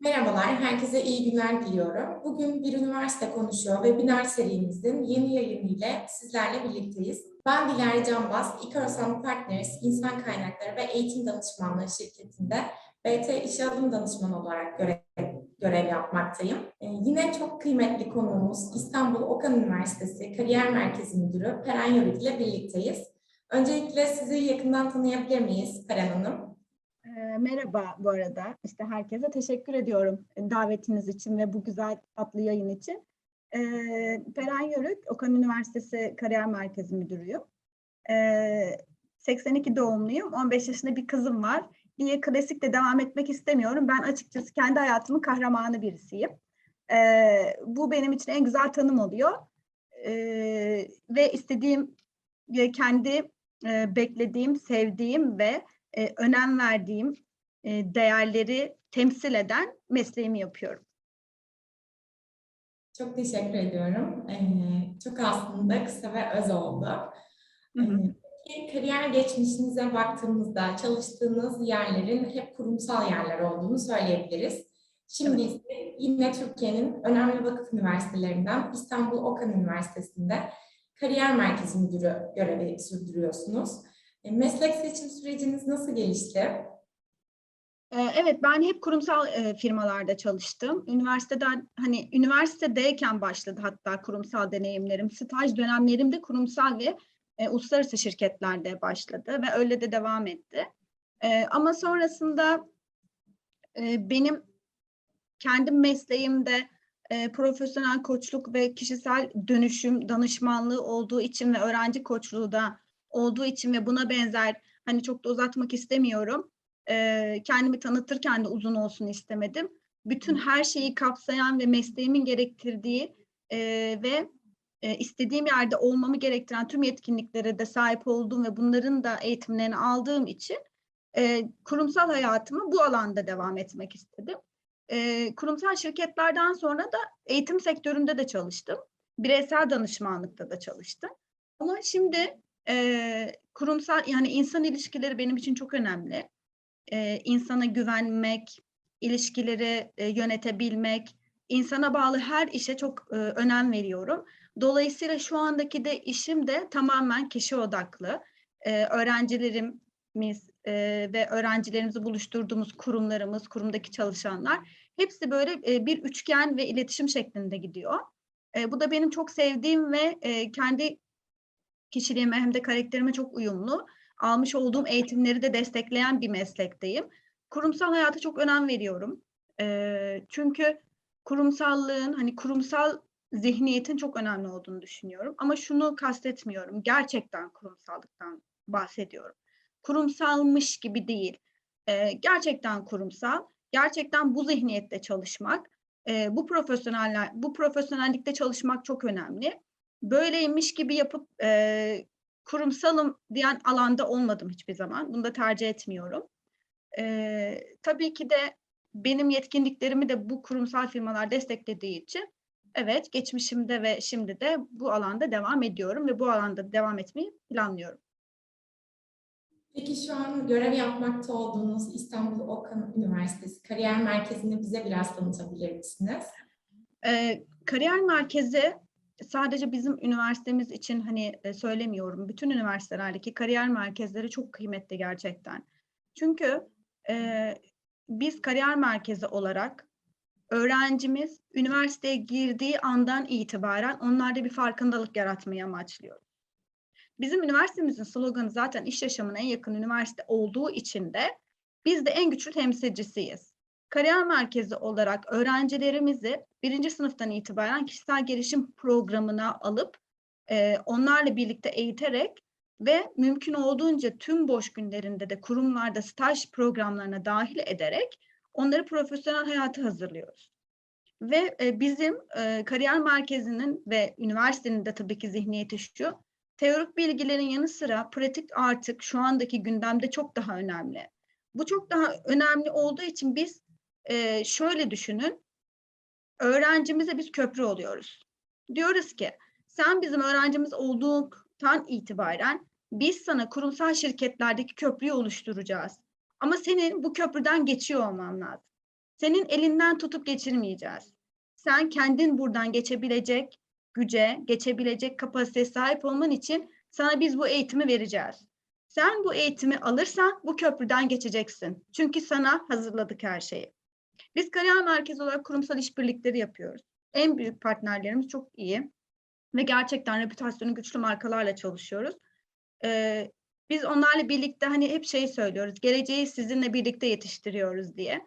Merhabalar, herkese iyi günler diliyorum. Bugün Bir Üniversite Konuşuyor webinar serimizin yeni yayını ile sizlerle birlikteyiz. Ben Dilara Canbaz, İKÖRSAN Partners İnsan Kaynakları ve Eğitim Danışmanlığı şirketinde BT İşe Alım Danışmanı olarak görev, görev yapmaktayım. Ee, yine çok kıymetli konuğumuz İstanbul Okan Üniversitesi Kariyer Merkezi Müdürü Peren Yörük ile birlikteyiz. Öncelikle sizi yakından tanıyabilir miyiz Peren Hanım? Merhaba bu arada. İşte herkese teşekkür ediyorum davetiniz için ve bu güzel tatlı yayın için. Ee, Peren Yörük, Okan Üniversitesi Kariyer Merkezi Müdürüyüm. Ee, 82 doğumluyum, 15 yaşında bir kızım var. Diye klasikle devam etmek istemiyorum. Ben açıkçası kendi hayatımın kahramanı birisiyim. Ee, bu benim için en güzel tanım oluyor. Ee, ve istediğim, kendi e, beklediğim, sevdiğim ve e, önem verdiğim e, değerleri temsil eden mesleğimi yapıyorum. Çok teşekkür ediyorum. Ee, çok aslında kısa ve öz oldu. Hı hı. Peki, kariyer geçmişinize baktığımızda çalıştığınız yerlerin hep kurumsal yerler olduğunu söyleyebiliriz. Şimdi ise yine Türkiye'nin önemli vakıf üniversitelerinden İstanbul Okan Üniversitesi'nde kariyer merkezi müdürü görevi sürdürüyorsunuz. E, Meslek seçim süreciniz nasıl gelişti? Ee, Evet, ben hep kurumsal e, firmalarda çalıştım. Üniversiteden, hani üniversitedeyken başladı hatta kurumsal deneyimlerim. Staj dönemlerimde kurumsal ve e, uluslararası şirketlerde başladı ve öyle de devam etti. E, ama sonrasında e, benim kendi mesleğimde e, profesyonel koçluk ve kişisel dönüşüm danışmanlığı olduğu için ve öğrenci koçluğu da olduğu için ve buna benzer hani çok da uzatmak istemiyorum. E, kendimi tanıtırken de uzun olsun istemedim. Bütün her şeyi kapsayan ve mesleğimin gerektirdiği e, ve e, istediğim yerde olmamı gerektiren tüm yetkinliklere de sahip olduğum ve bunların da eğitimlerini aldığım için e, kurumsal hayatımı bu alanda devam etmek istedim. E, kurumsal şirketlerden sonra da eğitim sektöründe de çalıştım. Bireysel danışmanlıkta da çalıştım. Ama şimdi e, kurumsal yani insan ilişkileri benim için çok önemli. E, insana güvenmek, ilişkileri e, yönetebilmek, insana bağlı her işe çok e, önem veriyorum. Dolayısıyla şu andaki de işim de tamamen kişi odaklı. E, öğrencilerimiz e, ve öğrencilerimizi buluşturduğumuz kurumlarımız, kurumdaki çalışanlar hepsi böyle e, bir üçgen ve iletişim şeklinde gidiyor. E, bu da benim çok sevdiğim ve e, kendi kişiliğime hem de karakterime çok uyumlu. Almış olduğum eğitimleri de destekleyen bir meslekteyim. Kurumsal hayata çok önem veriyorum. Çünkü kurumsallığın hani kurumsal zihniyetin çok önemli olduğunu düşünüyorum. Ama şunu kastetmiyorum. Gerçekten kurumsallıktan bahsediyorum. Kurumsalmış gibi değil. Gerçekten kurumsal, gerçekten bu zihniyette çalışmak, bu profesyoneller, bu profesyonellikte çalışmak çok önemli. Böyleymiş gibi yapıp e, kurumsalım diyen alanda olmadım hiçbir zaman. Bunu da tercih etmiyorum. E, tabii ki de benim yetkinliklerimi de bu kurumsal firmalar desteklediği için evet geçmişimde ve şimdi de bu alanda devam ediyorum ve bu alanda devam etmeyi planlıyorum. Peki şu an görev yapmakta olduğunuz İstanbul Okan Üniversitesi Kariyer Merkezi'ni bize biraz tanıtabilir misiniz? Ee, kariyer merkezi sadece bizim üniversitemiz için hani e, söylemiyorum. Bütün üniversitelerdeki kariyer merkezleri çok kıymetli gerçekten. Çünkü e, biz kariyer merkezi olarak öğrencimiz üniversiteye girdiği andan itibaren onlarda bir farkındalık yaratmayı amaçlıyoruz. Bizim üniversitemizin sloganı zaten iş yaşamına en yakın üniversite olduğu için de biz de en güçlü temsilcisiyiz. Kariyer merkezi olarak öğrencilerimizi birinci sınıftan itibaren kişisel gelişim programına alıp e, onlarla birlikte eğiterek ve mümkün olduğunca tüm boş günlerinde de kurumlarda staj programlarına dahil ederek onları profesyonel hayata hazırlıyoruz. Ve e, bizim e, kariyer merkezinin ve üniversitenin de tabii ki zihniyeti şu, teorik bilgilerin yanı sıra pratik artık şu andaki gündemde çok daha önemli. Bu çok daha önemli olduğu için biz e, şöyle düşünün, öğrencimize biz köprü oluyoruz. Diyoruz ki sen bizim öğrencimiz olduğundan itibaren biz sana kurumsal şirketlerdeki köprüyü oluşturacağız. Ama senin bu köprüden geçiyor olman lazım. senin elinden tutup geçirmeyeceğiz. Sen kendin buradan geçebilecek güce, geçebilecek kapasiteye sahip olman için sana biz bu eğitimi vereceğiz. Sen bu eğitimi alırsan bu köprüden geçeceksin. Çünkü sana hazırladık her şeyi. Biz kariyer merkezi olarak kurumsal işbirlikleri yapıyoruz. En büyük partnerlerimiz çok iyi ve gerçekten reputasyonu güçlü markalarla çalışıyoruz. Ee, biz onlarla birlikte hani hep şey söylüyoruz, geleceği sizinle birlikte yetiştiriyoruz diye.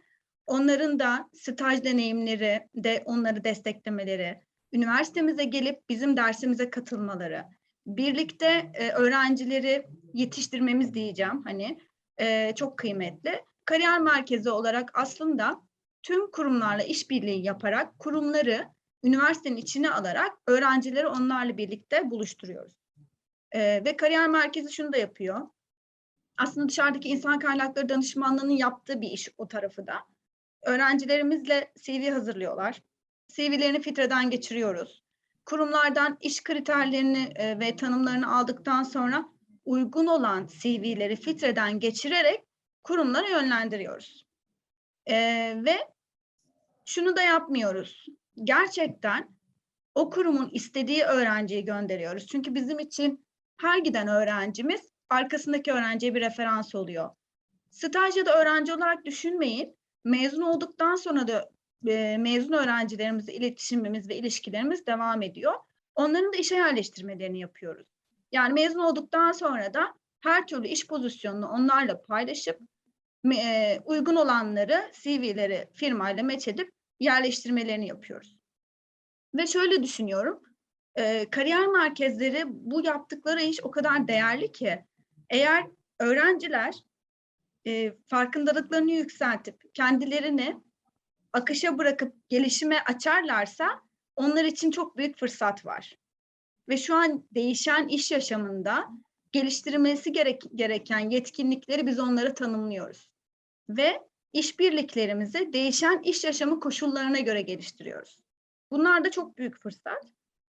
Onların da staj deneyimleri de onları desteklemeleri, üniversitemize gelip bizim dersimize katılmaları, birlikte e, öğrencileri yetiştirmemiz diyeceğim hani e, çok kıymetli. Kariyer merkezi olarak aslında tüm kurumlarla işbirliği yaparak kurumları üniversitenin içine alarak öğrencileri onlarla birlikte buluşturuyoruz. Ee, ve kariyer merkezi şunu da yapıyor. Aslında dışarıdaki insan kaynakları danışmanlığının yaptığı bir iş o tarafı da. Öğrencilerimizle CV hazırlıyorlar. CV'lerini filtreden geçiriyoruz. Kurumlardan iş kriterlerini e, ve tanımlarını aldıktan sonra uygun olan CV'leri filtreden geçirerek kurumlara yönlendiriyoruz. Ee, ve şunu da yapmıyoruz. Gerçekten o kurumun istediği öğrenciyi gönderiyoruz. Çünkü bizim için her giden öğrencimiz arkasındaki öğrenciye bir referans oluyor. Stajyada da öğrenci olarak düşünmeyin. Mezun olduktan sonra da e, mezun öğrencilerimizle iletişimimiz ve ilişkilerimiz devam ediyor. Onların da işe yerleştirmelerini yapıyoruz. Yani mezun olduktan sonra da her türlü iş pozisyonunu onlarla paylaşıp e, uygun olanları CV'leri firmayla meç edip yerleştirmelerini yapıyoruz. Ve şöyle düşünüyorum, e, kariyer merkezleri bu yaptıkları iş o kadar değerli ki eğer öğrenciler e, farkındalıklarını yükseltip kendilerini akışa bırakıp gelişime açarlarsa onlar için çok büyük fırsat var. Ve şu an değişen iş yaşamında geliştirilmesi gerek, gereken yetkinlikleri biz onlara tanımlıyoruz. Ve işbirliklerimizi değişen iş yaşamı koşullarına göre geliştiriyoruz. Bunlar da çok büyük fırsat.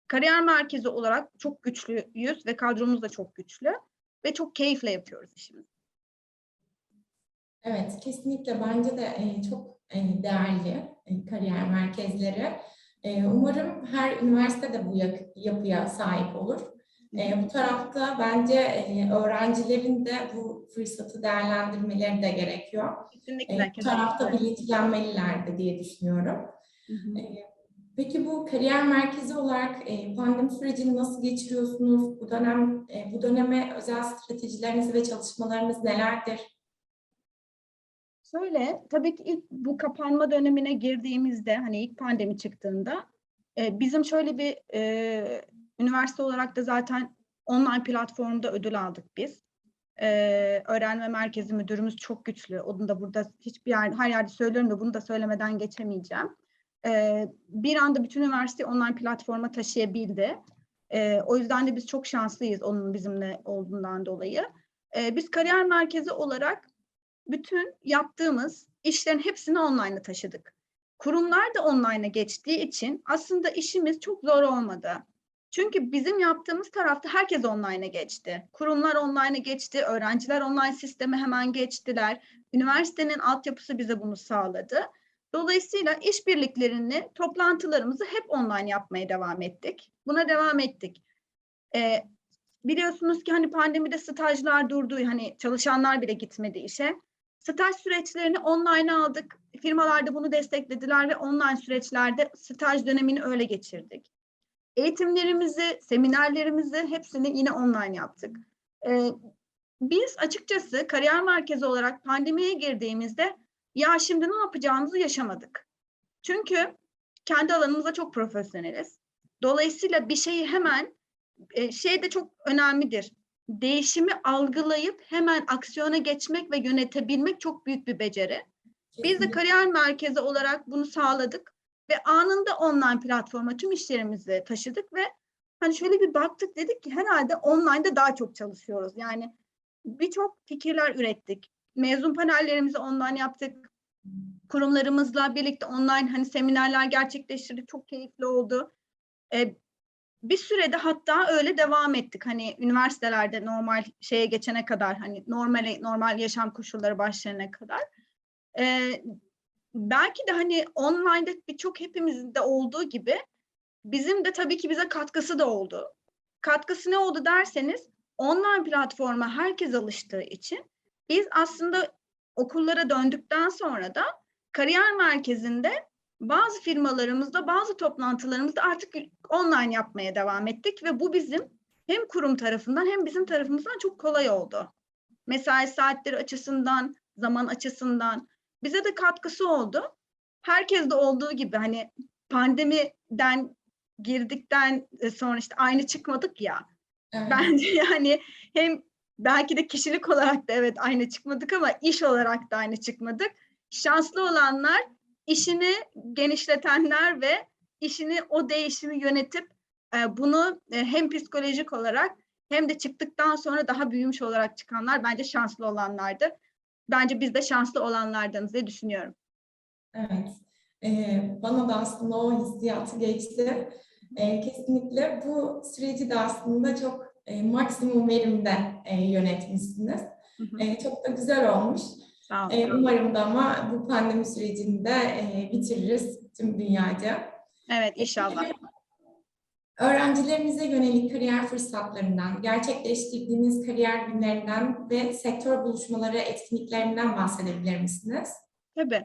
Kariyer merkezi olarak çok güçlüyüz ve kadromuz da çok güçlü ve çok keyifle yapıyoruz işimizi. Evet, kesinlikle bence de e, çok e, değerli e, kariyer merkezleri. Umarım her üniversite de bu yapıya sahip olur. E, bu tarafta bence e, öğrencilerin de bu fırsatı değerlendirmeleri de gerekiyor. Kesinlikle. E, bu tarafta kesinlikle. bilinçlenmeliler de diye düşünüyorum. Hı hı. E, Peki bu kariyer merkezi olarak e, pandemi sürecini nasıl geçiriyorsunuz? Bu dönem e, bu döneme özel stratejileriniz ve çalışmalarınız nelerdir? Şöyle, tabii ki ilk bu kapanma dönemine girdiğimizde, hani ilk pandemi çıktığında, e, bizim şöyle bir e, üniversite olarak da zaten online platformda ödül aldık biz. E, öğrenme merkezi müdürümüz çok güçlü. Onu da burada hiçbir yer, her yerde söylüyorum da bunu da söylemeden geçemeyeceğim. E, bir anda bütün üniversiteyi online platforma taşıyabildi. E, o yüzden de biz çok şanslıyız onun bizimle olduğundan dolayı. E, biz kariyer merkezi olarak bütün yaptığımız işlerin hepsini online'a taşıdık. Kurumlar da online'a geçtiği için aslında işimiz çok zor olmadı. Çünkü bizim yaptığımız tarafta herkes online'a geçti. Kurumlar online'a geçti, öğrenciler online sisteme hemen geçtiler. Üniversitenin altyapısı bize bunu sağladı. Dolayısıyla işbirliklerini, toplantılarımızı hep online yapmaya devam ettik. Buna devam ettik. Ee, biliyorsunuz ki hani pandemide stajlar durdu, hani çalışanlar bile gitmedi işe. Staj süreçlerini online aldık. Firmalar da bunu desteklediler ve online süreçlerde staj dönemini öyle geçirdik. Eğitimlerimizi, seminerlerimizi hepsini yine online yaptık. Ee, biz açıkçası kariyer merkezi olarak pandemiye girdiğimizde ya şimdi ne yapacağımızı yaşamadık. Çünkü kendi alanımızda çok profesyoneliz. Dolayısıyla bir şeyi hemen e, şey de çok önemlidir değişimi algılayıp hemen aksiyona geçmek ve yönetebilmek çok büyük bir beceri. Biz de kariyer merkezi olarak bunu sağladık ve anında online platforma tüm işlerimizi taşıdık ve hani şöyle bir baktık dedik ki herhalde online'da daha çok çalışıyoruz. Yani birçok fikirler ürettik. Mezun panellerimizi online yaptık. Kurumlarımızla birlikte online hani seminerler gerçekleştirdik. Çok keyifli oldu. Ee, bir sürede hatta öyle devam ettik. Hani üniversitelerde normal şeye geçene kadar hani normal normal yaşam koşulları başlayana kadar. Ee, belki de hani online'da birçok hepimizin de olduğu gibi bizim de tabii ki bize katkısı da oldu. Katkısı ne oldu derseniz online platforma herkes alıştığı için biz aslında okullara döndükten sonra da kariyer merkezinde bazı firmalarımızda bazı toplantılarımızda artık online yapmaya devam ettik ve bu bizim hem kurum tarafından hem bizim tarafımızdan çok kolay oldu. Mesai saatleri açısından, zaman açısından bize de katkısı oldu. Herkes de olduğu gibi hani pandemiden girdikten sonra işte aynı çıkmadık ya. Evet. Bence yani hem belki de kişilik olarak da evet aynı çıkmadık ama iş olarak da aynı çıkmadık. Şanslı olanlar işini genişletenler ve işini o değişimi yönetip e, bunu e, hem psikolojik olarak hem de çıktıktan sonra daha büyümüş olarak çıkanlar bence şanslı olanlardı. Bence biz de şanslı olanlardanız diye düşünüyorum. Evet. Ee, bana da aslında o hissiyatı geçti. Ee, kesinlikle bu süreci de aslında çok e, maksimum verimde e, yönetmişsiniz. Hı hı. E, çok da güzel olmuş. Sağ olun. E, umarım da ama bu pandemi sürecini de e, bitiririz tüm dünyaca. Evet inşallah. Öğrencilerinize yönelik kariyer fırsatlarından, gerçekleştirdiğiniz kariyer günlerinden ve sektör buluşmaları etkinliklerinden bahsedebilir misiniz? Tabii.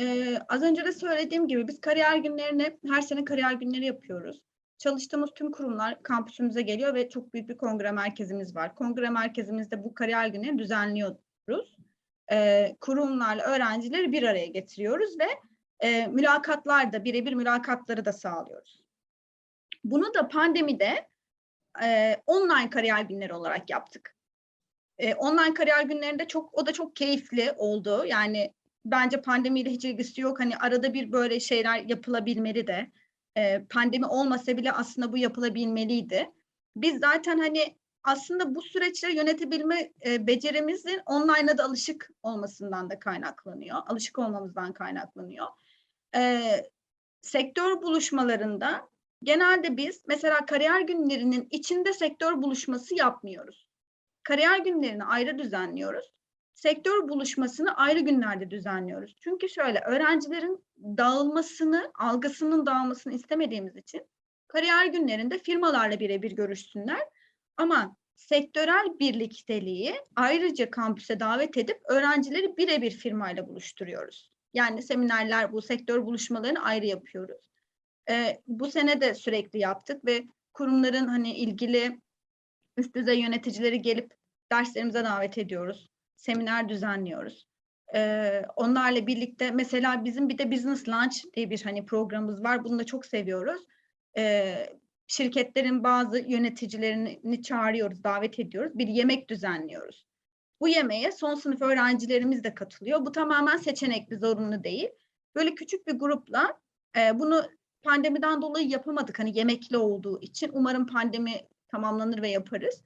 Ee, az önce de söylediğim gibi biz kariyer günlerini, her sene kariyer günleri yapıyoruz. Çalıştığımız tüm kurumlar kampüsümüze geliyor ve çok büyük bir kongre merkezimiz var. Kongre merkezimizde bu kariyer günlerini düzenliyoruz. Ee, kurumlarla öğrencileri bir araya getiriyoruz ve e, mülakatlar da, birebir mülakatları da sağlıyoruz. Bunu da pandemide e, online kariyer günleri olarak yaptık. E, online kariyer günlerinde çok, o da çok keyifli oldu. Yani bence pandemiyle hiç ilgisi yok. Hani arada bir böyle şeyler yapılabilmeli de. Ee, pandemi olmasa bile aslında bu yapılabilmeliydi. Biz zaten hani aslında bu süreçleri yönetebilme e, becerimizin online'a da alışık olmasından da kaynaklanıyor. Alışık olmamızdan kaynaklanıyor. Ee, sektör buluşmalarında genelde biz mesela kariyer günlerinin içinde sektör buluşması yapmıyoruz. Kariyer günlerini ayrı düzenliyoruz sektör buluşmasını ayrı günlerde düzenliyoruz. Çünkü şöyle öğrencilerin dağılmasını, algısının dağılmasını istemediğimiz için kariyer günlerinde firmalarla birebir görüşsünler. Ama sektörel birlikteliği ayrıca kampüse davet edip öğrencileri birebir firmayla buluşturuyoruz. Yani seminerler, bu sektör buluşmalarını ayrı yapıyoruz. Ee, bu sene de sürekli yaptık ve kurumların hani ilgili üst düzey yöneticileri gelip derslerimize davet ediyoruz seminer düzenliyoruz. Ee, onlarla birlikte mesela bizim bir de Business Lunch diye bir hani programımız var. Bunu da çok seviyoruz. Ee, şirketlerin bazı yöneticilerini çağırıyoruz, davet ediyoruz. Bir yemek düzenliyoruz. Bu yemeğe son sınıf öğrencilerimiz de katılıyor. Bu tamamen seçenekli, zorunlu değil. Böyle küçük bir grupla e, bunu pandemiden dolayı yapamadık. Hani yemekli olduğu için. Umarım pandemi tamamlanır ve yaparız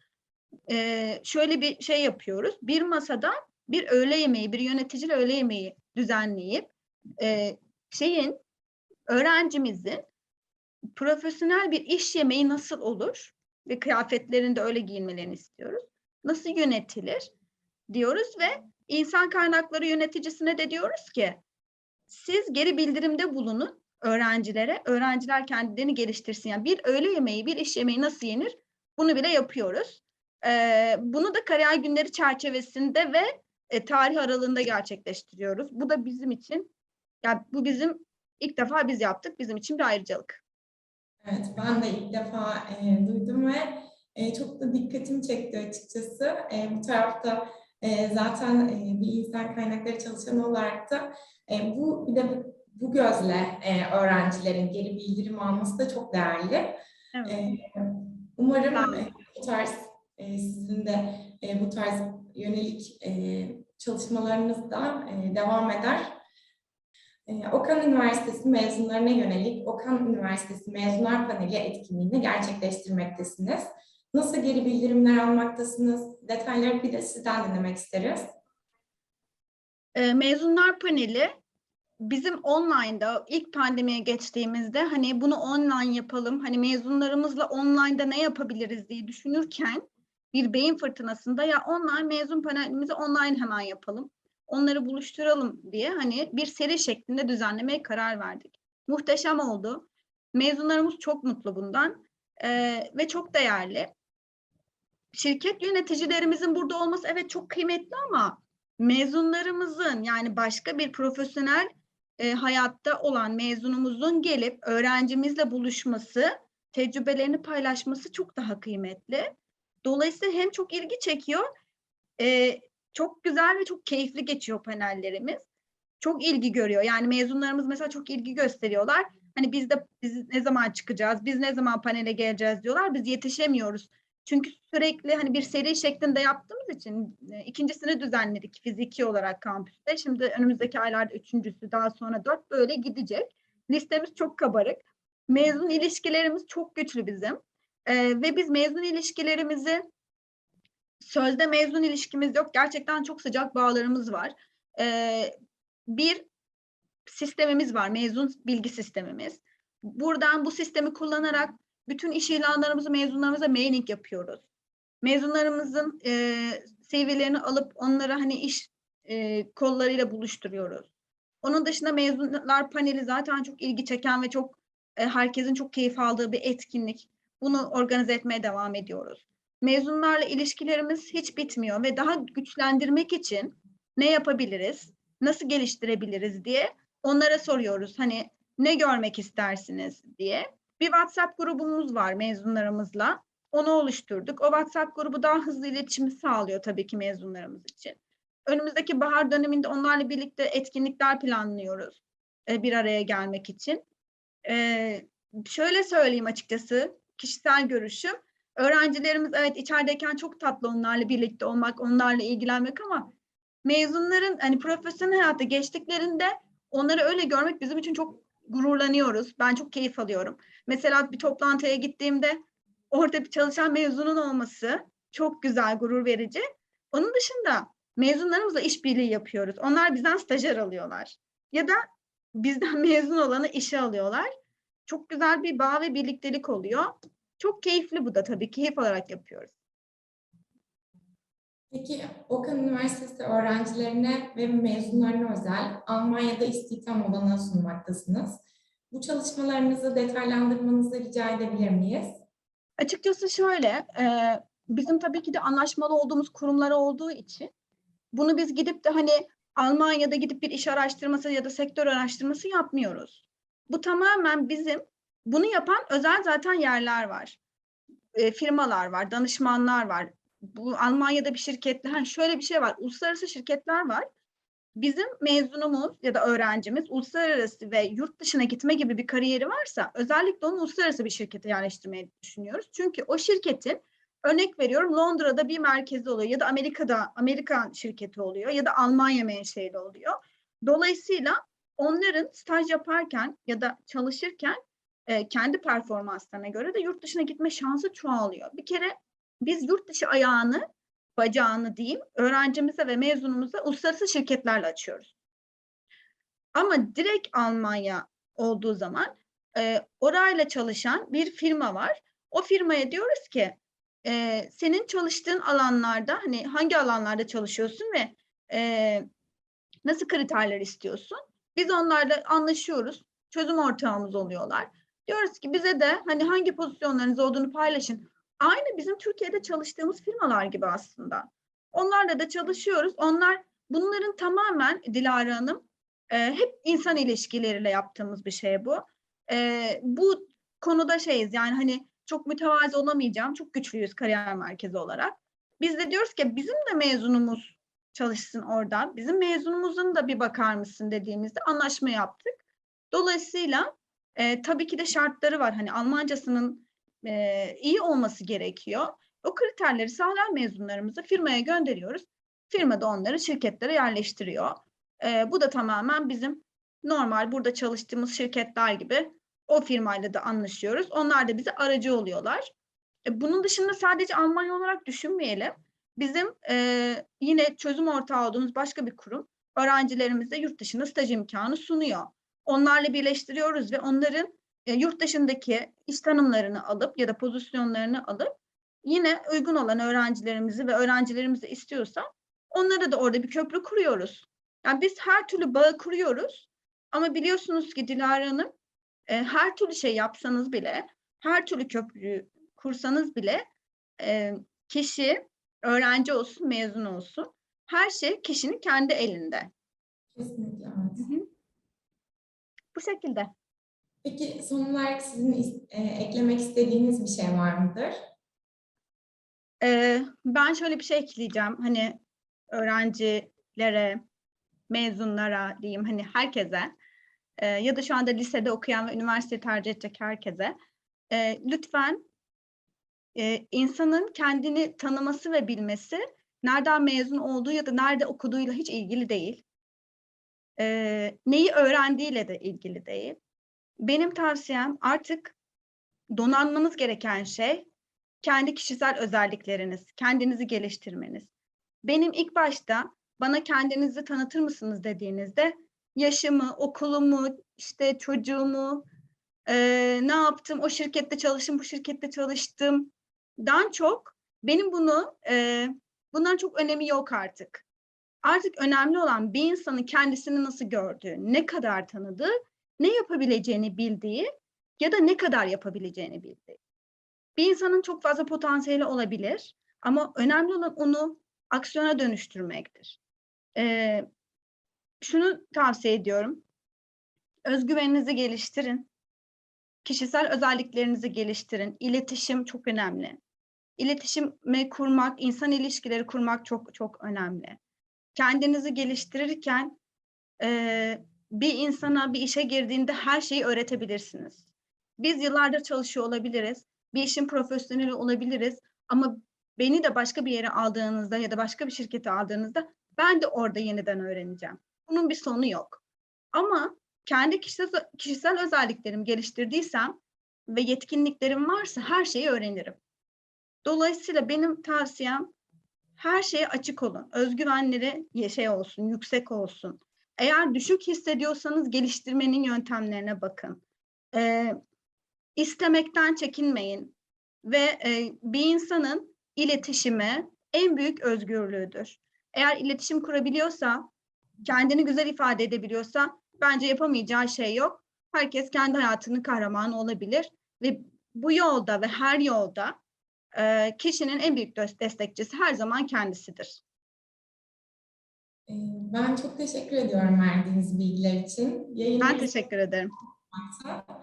e, şöyle bir şey yapıyoruz. Bir masada bir öğle yemeği, bir yöneticiyle öğle yemeği düzenleyip e, şeyin öğrencimizin profesyonel bir iş yemeği nasıl olur ve kıyafetlerinde öyle giyinmelerini istiyoruz. Nasıl yönetilir diyoruz ve insan kaynakları yöneticisine de diyoruz ki siz geri bildirimde bulunun öğrencilere. Öğrenciler kendilerini geliştirsin. Yani bir öğle yemeği, bir iş yemeği nasıl yenir? Bunu bile yapıyoruz. Bunu da kariyer günleri çerçevesinde ve e, tarih aralığında gerçekleştiriyoruz. Bu da bizim için, yani bu bizim ilk defa biz yaptık. Bizim için bir ayrıcalık. Evet, ben de ilk defa e, duydum ve e, çok da dikkatimi çekti açıkçası. E, bu tarafta e, zaten e, bir insan kaynakları çalışanı olarak da e, bu bir de bu, gözle e, öğrencilerin geri bildirim alması da çok değerli. Evet. E, umarım Tamam. e, bu tarz e, sizin de e, bu tarz yönelik e, çalışmalarınız da e, devam eder. E, Okan Üniversitesi mezunlarına yönelik Okan Üniversitesi Mezunlar Paneli etkinliğini gerçekleştirmektesiniz. Nasıl geri bildirimler almaktasınız? Detayları bir de sizden dinlemek isteriz. E, mezunlar paneli bizim online'da ilk pandemiye geçtiğimizde hani bunu online yapalım, hani mezunlarımızla online'da ne yapabiliriz diye düşünürken bir beyin fırtınasında ya online mezun panelimizi online hemen yapalım. onları buluşturalım diye hani bir seri şeklinde düzenlemeye karar verdik. Muhteşem oldu. Mezunlarımız çok mutlu bundan eee, ve çok değerli. Şirket yöneticilerimizin burada olması evet çok kıymetli ama mezunlarımızın yani başka bir profesyonel e, hayatta olan mezunumuzun gelip öğrencimizle buluşması, tecrübelerini paylaşması çok daha kıymetli. Dolayısıyla hem çok ilgi çekiyor, e, çok güzel ve çok keyifli geçiyor panellerimiz. Çok ilgi görüyor. Yani mezunlarımız mesela çok ilgi gösteriyorlar. Hani biz de biz ne zaman çıkacağız, biz ne zaman panele geleceğiz diyorlar. Biz yetişemiyoruz. Çünkü sürekli hani bir seri şeklinde yaptığımız için e, ikincisini düzenledik fiziki olarak kampüste. Şimdi önümüzdeki aylarda üçüncüsü, daha sonra dört böyle gidecek. Listemiz çok kabarık. Mezun ilişkilerimiz çok güçlü bizim. E, ve biz mezun ilişkilerimizi sözde mezun ilişkimiz yok. Gerçekten çok sıcak bağlarımız var. E, bir sistemimiz var, mezun bilgi sistemimiz. Buradan bu sistemi kullanarak bütün iş ilanlarımızı mezunlarımıza mailing yapıyoruz. Mezunlarımızın e, CV'lerini alıp onlara hani iş e, kollarıyla buluşturuyoruz. Onun dışında mezunlar paneli zaten çok ilgi çeken ve çok e, herkesin çok keyif aldığı bir etkinlik. Bunu organize etmeye devam ediyoruz. Mezunlarla ilişkilerimiz hiç bitmiyor ve daha güçlendirmek için ne yapabiliriz, nasıl geliştirebiliriz diye onlara soruyoruz. Hani ne görmek istersiniz diye. Bir WhatsApp grubumuz var mezunlarımızla. Onu oluşturduk. O WhatsApp grubu daha hızlı iletişimi sağlıyor tabii ki mezunlarımız için. Önümüzdeki bahar döneminde onlarla birlikte etkinlikler planlıyoruz e, bir araya gelmek için. E, şöyle söyleyeyim açıkçası kişisel görüşüm. Öğrencilerimiz evet içerideyken çok tatlı onlarla birlikte olmak, onlarla ilgilenmek ama mezunların hani profesyonel hayata geçtiklerinde onları öyle görmek bizim için çok gururlanıyoruz. Ben çok keyif alıyorum. Mesela bir toplantıya gittiğimde orada bir çalışan mezunun olması çok güzel, gurur verici. Onun dışında mezunlarımızla işbirliği yapıyoruz. Onlar bizden stajyer alıyorlar. Ya da bizden mezun olanı işe alıyorlar. Çok güzel bir bağ ve birliktelik oluyor. Çok keyifli bu da tabii keyif alarak yapıyoruz. Peki Okan Üniversitesi öğrencilerine ve mezunlarına özel Almanya'da istihdam olanağı sunmaktasınız. Bu çalışmalarınızı detaylandırmanızı rica edebilir miyiz? Açıkçası şöyle, e, bizim tabii ki de anlaşmalı olduğumuz kurumlar olduğu için bunu biz gidip de hani Almanya'da gidip bir iş araştırması ya da sektör araştırması yapmıyoruz. Bu tamamen bizim bunu yapan özel zaten yerler var. E, firmalar var, danışmanlar var. Bu Almanya'da bir şirkette, hani şöyle bir şey var, uluslararası şirketler var. Bizim mezunumuz ya da öğrencimiz uluslararası ve yurt dışına gitme gibi bir kariyeri varsa özellikle onu uluslararası bir şirkete yerleştirmeyi düşünüyoruz. Çünkü o şirketin örnek veriyorum Londra'da bir merkezi oluyor ya da Amerika'da Amerikan şirketi oluyor ya da Almanya menşeli oluyor. Dolayısıyla onların staj yaparken ya da çalışırken e, kendi performanslarına göre de yurt dışına gitme şansı çoğalıyor. Bir kere biz yurt dışı ayağını bacağını diyeyim öğrencimize ve mezunumuza uluslararası şirketlerle açıyoruz. Ama direkt Almanya olduğu zaman e, orayla çalışan bir firma var. O firmaya diyoruz ki e, senin çalıştığın alanlarda hani hangi alanlarda çalışıyorsun ve e, nasıl kriterler istiyorsun? Biz onlarla anlaşıyoruz. Çözüm ortağımız oluyorlar. Diyoruz ki bize de hani hangi pozisyonlarınız olduğunu paylaşın. Aynı bizim Türkiye'de çalıştığımız firmalar gibi aslında. Onlarla da çalışıyoruz. Onlar bunların tamamen Dilara Hanım e, hep insan ilişkileriyle yaptığımız bir şey bu. E, bu konuda şeyiz yani hani çok mütevazi olamayacağım. Çok güçlüyüz kariyer merkezi olarak. Biz de diyoruz ki bizim de mezunumuz çalışsın orada. Bizim mezunumuzun da bir bakar mısın dediğimizde anlaşma yaptık. Dolayısıyla e, tabii ki de şartları var. Hani Almancasının e, iyi olması gerekiyor. O kriterleri sağlayan mezunlarımızı firmaya gönderiyoruz. Firma da onları şirketlere yerleştiriyor. E, bu da tamamen bizim normal burada çalıştığımız şirketler gibi o firmayla da anlaşıyoruz. Onlar da bize aracı oluyorlar. E, bunun dışında sadece Almanya olarak düşünmeyelim. Bizim e, yine çözüm ortağı olduğumuz başka bir kurum öğrencilerimize yurt dışında staj imkanı sunuyor. Onlarla birleştiriyoruz ve onların e, yurt dışındaki iş tanımlarını alıp ya da pozisyonlarını alıp yine uygun olan öğrencilerimizi ve öğrencilerimizi istiyorsa onlara da orada bir köprü kuruyoruz. Yani biz her türlü bağı kuruyoruz ama biliyorsunuz ki Dilara Hanım e, her türlü şey yapsanız bile, her türlü köprüyü kursanız bile e, kişi öğrenci olsun, mezun olsun her şey kişinin kendi elinde. Kesinlikle evet. Bu şekilde. Peki son olarak sizin e, eklemek istediğiniz bir şey var mıdır? Ee, ben şöyle bir şey ekleyeceğim. Hani öğrencilere, mezunlara diyeyim hani herkese e, ya da şu anda lisede okuyan ve üniversite tercih edecek herkese e, lütfen e, insanın kendini tanıması ve bilmesi nereden mezun olduğu ya da nerede okuduğuyla hiç ilgili değil. E, neyi öğrendiğiyle de ilgili değil. Benim tavsiyem artık donanmanız gereken şey kendi kişisel özellikleriniz, kendinizi geliştirmeniz. Benim ilk başta bana kendinizi tanıtır mısınız dediğinizde yaşımı, okulumu, işte çocuğumu, eee, ne yaptım, o şirkette çalıştım, bu şirkette çalıştım. Dan çok benim bunu, eee, bundan çok önemi yok artık. Artık önemli olan bir insanın kendisini nasıl gördüğü, ne kadar tanıdığı, ne yapabileceğini bildiği ya da ne kadar yapabileceğini bildiği. Bir insanın çok fazla potansiyeli olabilir ama önemli olan onu aksiyona dönüştürmektir. Eee, şunu tavsiye ediyorum. Özgüveninizi geliştirin. Kişisel özelliklerinizi geliştirin. İletişim çok önemli. İletişimi kurmak, insan ilişkileri kurmak çok çok önemli. Kendinizi geliştirirken eee, bir insana bir işe girdiğinde her şeyi öğretebilirsiniz. Biz yıllardır çalışıyor olabiliriz bir işin profesyoneli olabiliriz ama beni de başka bir yere aldığınızda ya da başka bir şirkete aldığınızda ben de orada yeniden öğreneceğim. Bunun bir sonu yok. Ama kendi kişisel, kişisel özelliklerimi geliştirdiysem ve yetkinliklerim varsa her şeyi öğrenirim. Dolayısıyla benim tavsiyem her şeye açık olun. Özgüvenleri şey olsun, yüksek olsun. Eğer düşük hissediyorsanız geliştirmenin yöntemlerine bakın. Ee, istemekten çekinmeyin ve e, bir insanın iletişimi en büyük özgürlüğüdür. Eğer iletişim kurabiliyorsa, kendini güzel ifade edebiliyorsa bence yapamayacağı şey yok. Herkes kendi hayatının kahramanı olabilir ve bu yolda ve her yolda e, kişinin en büyük des- destekçisi her zaman kendisidir. E, ben çok teşekkür ediyorum verdiğiniz bilgiler için. Ben Yayınımızı teşekkür ederim. yapmakta,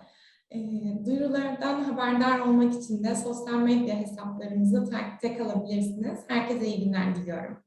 e, duyurulardan haberdar olmak için de sosyal medya hesaplarımızı takipte kalabilirsiniz. Herkese iyi günler diliyorum.